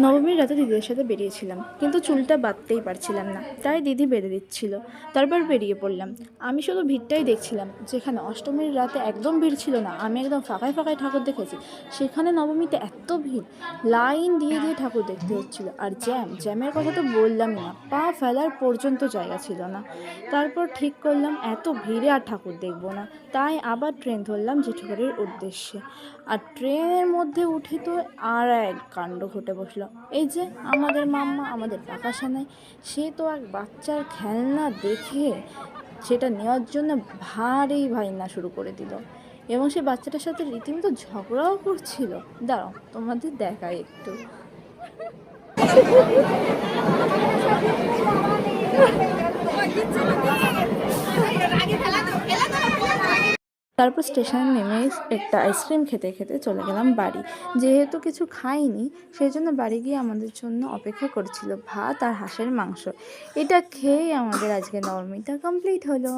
নবমীর রাতে দিদিদের সাথে বেরিয়েছিলাম, কিন্তু চুলটা বাঁধতেই পারছিলাম না। তাই দিদি বেঁধে দিচ্ছিল। তারপর বেরিয়ে পড়লাম। আমি শুধু ভিড়টাই দেখছিলাম, যেখানে অষ্টমীর রাতে একদম ভিড় ছিল না। আমি একদম ফাঁকায় ফাঁকায় ঠাকুর দেখেছি। সেখানে নবমীতে এত ভিড়, লাইন দিয়ে দিয়ে ঠাকুর দেখতে হচ্ছিল। আর জ্যাম, জ্যামের কথা তো বললামই না, পা ফেলার পর্যন্ত জায়গা ছিল না। তারপর ঠিক করলাম, এত ভিড়ে আর ঠাকুর দেখব না। তাই আবার ট্রেন ধরলাম জেঠুবাড়ির উদ্দেশ্যে। আর ট্রেনের মধ্যে উঠে তো আর এক কাণ্ড ঘটে বসল। এই যে আমাদের মাম্মা, আমাদের পাকা সানাই, সে তো এক বাচ্চার খেলনা দেখে সেটা নেওয়ার জন্য ভারী ভাইনা শুরু করে দিল। এবং সে বাচ্চাটার সাথে রীতিমতো ঝগড়াও করছিল। দাঁড়াও, তোমাদের দেখাই একটু। তারপর স্টেশনে নেমে একটা আইসক্রিম খেতে খেতে চলে গেলাম বাড়ি। যেহেতু কিছু খাইনি সেই জন্য বাড়ি গিয়ে আমাদের জন্য অপেক্ষা করছিল ভাত আর হাঁসের মাংস। এটা খেয়েই আমাদের আজকে নবমীটা কমপ্লিট হলো।